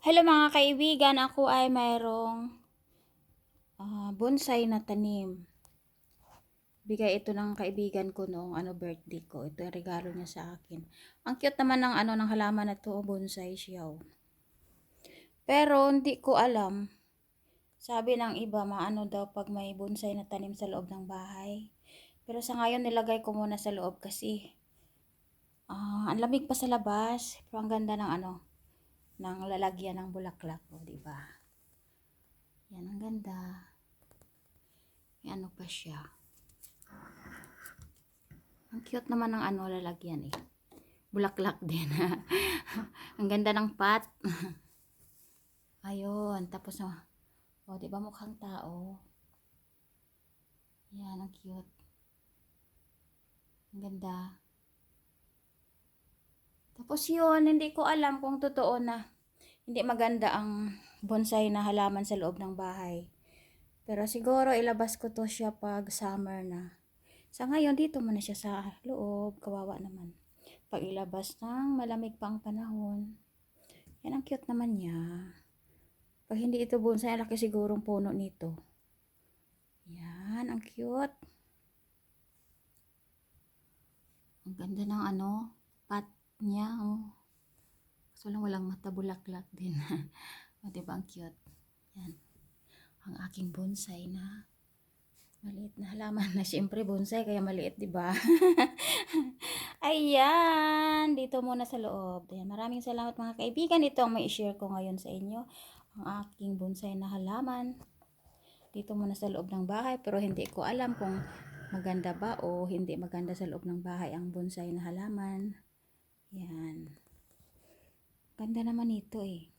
Hello mga kaibigan, ako ay mayroong ah, bonsai na tanim. Bigay ito ng kaibigan ko noong ano birthday ko. Ito yung regalo niya sa akin. Ang cute naman ng ano ng halaman na to, bonsai siya. oh. Pero hindi ko alam. Sabi ng iba, maano daw pag may bonsai na tanim sa loob ng bahay. Pero sa ngayon nilagay ko muna sa loob kasi ah, ang lamig pa sa labas. Pero ang ganda ng ano, ng lalagyan ng bulaklak, o, di ba? Yan, ang ganda. May ano pa siya. Ang cute naman ng ano lalagyan eh. Bulaklak din. ang ganda ng pot. Ayun, tapos oh, oh, di ba mukhang tao? Yan, ang cute. Ang ganda. Tapos yun, hindi ko alam kung totoo na hindi maganda ang bonsai na halaman sa loob ng bahay. Pero siguro ilabas ko to siya pag summer na. Sa ngayon, dito muna siya sa loob. Kawawa naman. Pag ilabas ng malamig pa ang panahon. Yan, ang cute naman niya. Pag hindi ito bonsai, laki sigurong puno nito. Yan, ang cute. Ang ganda ng ano, pot niya, oh. Kaso lang walang mata, bulaklak din. o, diba ang cute? Yan. Ang aking bonsai na maliit na halaman na siyempre bonsai kaya maliit, di ba? Ayan, dito muna sa loob. Ayan, maraming salamat mga kaibigan. Ito ang may share ko ngayon sa inyo. Ang aking bonsai na halaman. Dito muna sa loob ng bahay pero hindi ko alam kung maganda ba o hindi maganda sa loob ng bahay ang bonsai na halaman. Yan. Ganda naman ito eh.